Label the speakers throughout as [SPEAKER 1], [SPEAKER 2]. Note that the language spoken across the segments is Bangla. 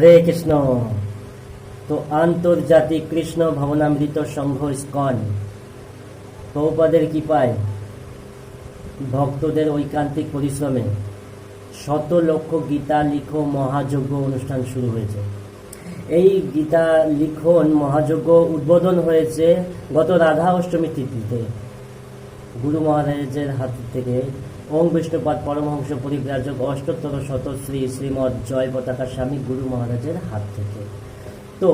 [SPEAKER 1] হরে কৃষ্ণ তো আন্তর্জাতিক কৃষ্ণ ভবনামৃত সংঘ স্কন প্রৌপাদের কৃপায় ভক্তদের ঐকান্তিক পরিশ্রমে শত লক্ষ গীতা লিখো মহাযজ্ঞ অনুষ্ঠান শুরু হয়েছে এই গীতা লিখন মহাযজ্ঞ উদ্বোধন হয়েছে গত রাধা অষ্টমী তিথিতে গুরু মহারাজের হাত থেকে ওম বিষ্ণুপাদ পরমহংস পরিব্রাজক অষ্টোত্তর শত শ্রী শ্রীমদ জয় পতাকা স্বামী গুরু মহারাজের হাত থেকে তো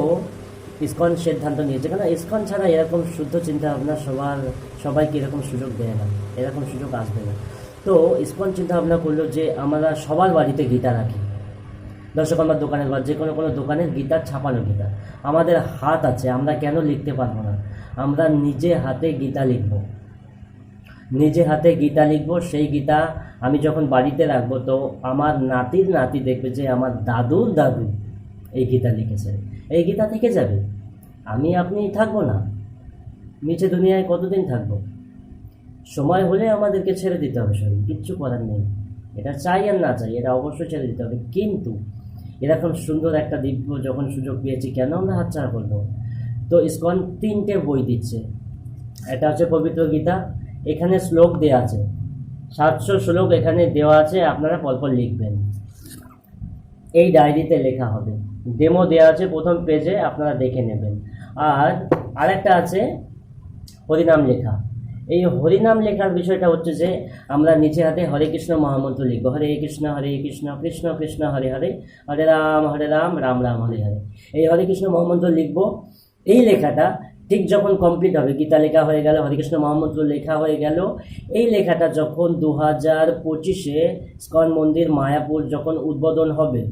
[SPEAKER 1] ইস্কন সিদ্ধান্ত নিয়েছে কেন ইস্কন ছাড়া এরকম শুদ্ধ চিন্তা ভাবনা সবার সবাইকে এরকম সুযোগ দেয় না এরকম সুযোগ আসবে না তো ইস্কন চিন্তা ভাবনা করলো যে আমরা সবার বাড়িতে গীতা রাখি দর্শক আমার দোকানের বা যে কোনো কোনো দোকানের গীতার ছাপানো গীতা আমাদের হাত আছে আমরা কেন লিখতে পারবো না আমরা নিজে হাতে গীতা লিখবো নিজে হাতে গীতা লিখব সেই গীতা আমি যখন বাড়িতে রাখবো তো আমার নাতির নাতি দেখবে যে আমার দাদুর দাদু এই গীতা লিখেছে এই গীতা থেকে যাবে আমি আপনি থাকবো না মিছে দুনিয়ায় কতদিন থাকবো সময় হলে আমাদেরকে ছেড়ে দিতে হবে সরি কিচ্ছু করার নেই এটা চাই আর না চাই এটা অবশ্যই ছেড়ে দিতে হবে কিন্তু এরকম সুন্দর একটা দিব্য যখন সুযোগ পেয়েছি কেন আমরা হাতছাড়া করবো তো ইসকন তিনটে বই দিচ্ছে এটা হচ্ছে পবিত্র গীতা এখানে শ্লোক দেওয়া আছে সাতশো শ্লোক এখানে দেওয়া আছে আপনারা পরপর লিখবেন এই ডায়েরিতে লেখা হবে ডেমো দেওয়া আছে প্রথম পেজে আপনারা দেখে নেবেন আর আরেকটা আছে হরিনাম লেখা এই হরিনাম লেখার বিষয়টা হচ্ছে যে আমরা নিচে হাতে হরে কৃষ্ণ মহামন্ত্র লিখবো হরে কৃষ্ণ হরে কৃষ্ণ কৃষ্ণ কৃষ্ণ হরে হরে হরে রাম হরে রাম রাম রাম হরে হরে এই হরে কৃষ্ণ মহামন্ত্র লিখবো এই লেখাটা ঠিক যখন কমপ্লিট হবে গীতা লেখা হয়ে গেল হরিকৃষ্ণ মহামন্ত্র লেখা হয়ে গেল এই লেখাটা যখন দু হাজার পঁচিশে স্কন মন্দির মায়াপুর যখন উদ্বোধন হবে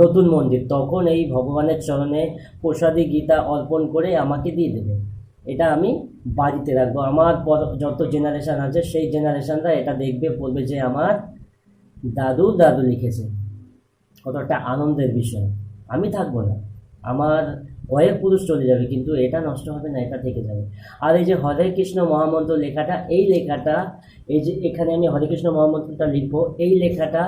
[SPEAKER 1] নতুন মন্দির তখন এই ভগবানের চরণে প্রসাদী গীতা অর্পণ করে আমাকে দিয়ে দেবে এটা আমি বাড়িতে রাখবো আমার যত জেনারেশান আছে সেই জেনারেশানরা এটা দেখবে বলবে যে আমার দাদু দাদু লিখেছে কতটা আনন্দের বিষয় আমি থাকবো না আমার কয়েক পুরুষ চলে যাবে কিন্তু এটা নষ্ট হবে না এটা থেকে যাবে আর এই যে হরে কৃষ্ণ মহামন্ত্র লেখাটা এই লেখাটা এই যে এখানে আমি হরে কৃষ্ণ মহামন্ত্রটা লিখবো এই লেখাটা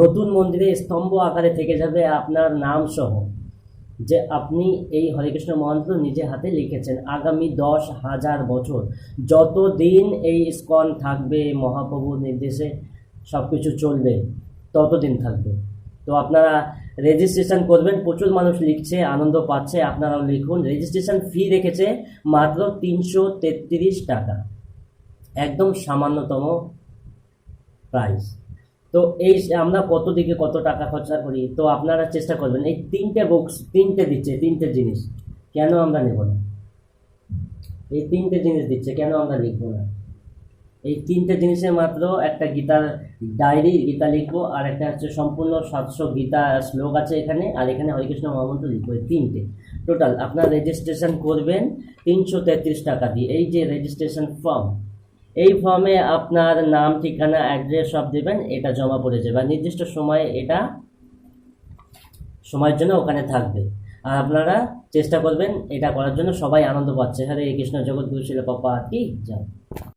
[SPEAKER 1] নতুন মন্দিরে স্তম্ভ আকারে থেকে যাবে আপনার নাম সহ যে আপনি এই হরেকৃষ্ণ মন্ত্র নিজে হাতে লিখেছেন আগামী দশ হাজার বছর যতদিন এই স্কন থাকবে মহাপ্রভুর নির্দেশে সব কিছু চলবে ততদিন থাকবে তো আপনারা রেজিস্ট্রেশন করবেন প্রচুর মানুষ লিখছে আনন্দ পাচ্ছে আপনারাও লিখুন রেজিস্ট্রেশন ফি রেখেছে মাত্র তিনশো তেত্রিশ টাকা একদম সামান্যতম প্রাইস তো এই আমরা কত দিকে কত টাকা খরচা করি তো আপনারা চেষ্টা করবেন এই তিনটে বুকস তিনটে দিচ্ছে তিনটে জিনিস কেন আমরা নেব না এই তিনটে জিনিস দিচ্ছে কেন আমরা লিখবো না এই তিনটে জিনিসের মাত্র একটা গীতার ডায়েরি গীতা লিখবো আর একটা হচ্ছে সম্পূর্ণ সাতশো গীতা শ্লোক আছে এখানে আর এখানে হরিকৃষ্ণ মহামন্ত্র লিখবো এই তিনটে টোটাল আপনার রেজিস্ট্রেশন করবেন তিনশো তেত্রিশ টাকা দিয়ে এই যে রেজিস্ট্রেশন ফর্ম এই ফর্মে আপনার নাম ঠিকানা অ্যাড্রেস সব দেবেন এটা জমা পড়ে যাবে আর নির্দিষ্ট সময়ে এটা সময়ের জন্য ওখানে থাকবে আর আপনারা চেষ্টা করবেন এটা করার জন্য সবাই আনন্দ পাচ্ছে হরে কৃষ্ণ জগৎগুরু ছিল পাপা কি যান